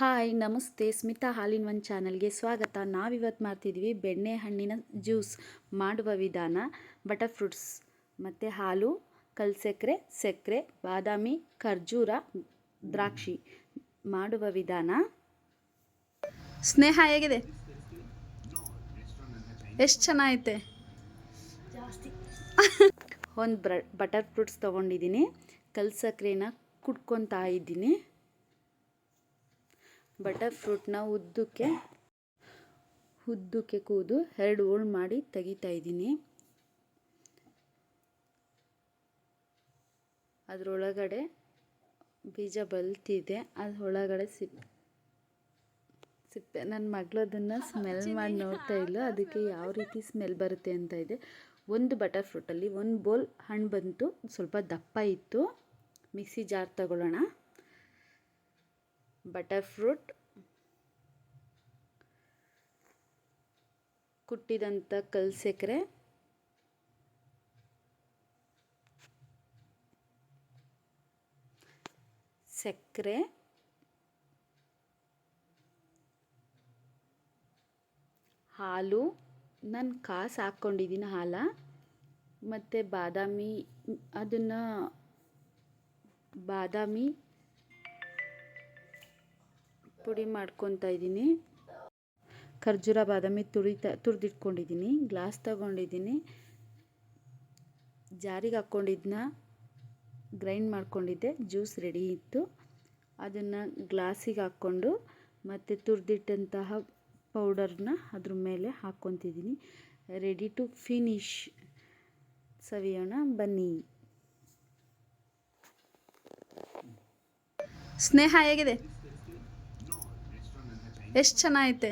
Hi ನಮಸ್ತೆ. ಸ್ಮಿತಾ ಹಾಲಿನ ಒಂದು ಚಾನಲ್ಗೆ ಸ್ವಾಗತ. ನಾವಿವತ್ತು ಮಾಡ್ತಿದ್ವಿ ಬೆಣ್ಣೆ ಹಣ್ಣಿನ ಜ್ಯೂಸ್ ಮಾಡುವ ವಿಧಾನ. ಬಟರ್ ಫ್ರೂಟ್ಸ್ ಮತ್ತು ಹಾಲು ಕಲ್ಸಕ್ಕರೆ ಸಕ್ಕರೆ ಬಾದಾಮಿ ಖರ್ಜೂರ ದ್ರಾಕ್ಷಿ ಮಾಡುವ ವಿಧಾನ. ಸ್ನೇಹ ಹೇಗಿದೆ? ಎಷ್ಟು ಚೆನ್ನಾಗೈತೆ? ಒಂದು ಬ್ರ ಬಟರ್ ಫ್ರೂಟ್ಸ್ ತೊಗೊಂಡಿದ್ದೀನಿ ಕಲ್ಸಕ್ಕರೆನ ಕುಟ್ಕೊತಾ ಇದ್ದೀನಿ. ಬಟರ್ ಫ್ರೂಟ್ನ ಉದ್ದಕ್ಕೆ ಉದ್ದಕ್ಕೆ ಕೂದು ಎರಡು ಹೋಳು ಮಾಡಿ ತೆಗಿತಾ ಇದ್ದೀನಿ. ಅದರೊಳಗಡೆ ಬೀಜ ಬಲ್ತಿದೆ. ಅದರೊಳಗಡೆ ಸಿಪ್ ಸಿಪ್ಪೆ ನನ್ನ ಮಗಳು ಅದನ್ನು ಸ್ಮೆಲ್ ಮಾಡಿ ನೋಡ್ತಾ ಇಲ್ಲ ಅದಕ್ಕೆ ಯಾವ ರೀತಿ ಸ್ಮೆಲ್ ಬರುತ್ತೆ ಅಂತ ಇದೆ. ಒಂದು ಬಟರ್ ಫ್ರೂಟಲ್ಲಿ ಒಂದು ಬೋಲ್ ಹಣ್ಣು ಬಂತು. ಸ್ವಲ್ಪ ದಪ್ಪ ಇತ್ತು. ಮಿಕ್ಸಿ ಜಾರ್ ತಗೊಳ್ಳೋಣ. ಬಟರ್ ಫ್ರೂಟ್ ಕುಟ್ಟಿದಂಥ ಕಲ್ಸಕ್ಕರೆ ಸಕ್ಕರೆ. ಹಾಲು. ನಾನು ಕಾಸು ಹಾಕ್ಕೊಂಡಿದ್ದೀನಿ ಹಾಲ. ಮತ್ತು ಬಾದಾಮಿ ಅದನ್ನು ಬಾದಾಮಿ ಪುಡಿ ಮಾಡ್ಕೊತಾ ಇದ್ದೀನಿ. ಖರ್ಜೂರ, ಬಾದಾಮಿ ತುಳಿತ ತುರಿದಿಟ್ಕೊಂಡಿದ್ದೀನಿ. ಗ್ಲಾಸ್ ತಗೊಂಡಿದ್ದೀನಿ. ಜಾರಿಗೆ ಹಾಕ್ಕೊಂಡಿದ್ದನ್ನ ಗ್ರೈಂಡ್ ಮಾಡ್ಕೊಂಡಿದ್ದೆ. ಜ್ಯೂಸ್ ರೆಡಿ ಇತ್ತು. ಅದನ್ನು ಗ್ಲಾಸಿಗೆ ಹಾಕ್ಕೊಂಡು ಮತ್ತು ತುರಿದಿಟ್ಟಂತಹ ಪೌಡರ್ನ ಅದ್ರ ಮೇಲೆ ಹಾಕ್ಕೊತಿದ್ದೀನಿ. Ready to finish. ಸವಿಯೋಣ, ಬನ್ನಿ. ಸ್ನೇಹ ಹೇಗಿದೆ? ಎಷ್ಟು ಚೆನ್ನಾಗೈತೆ?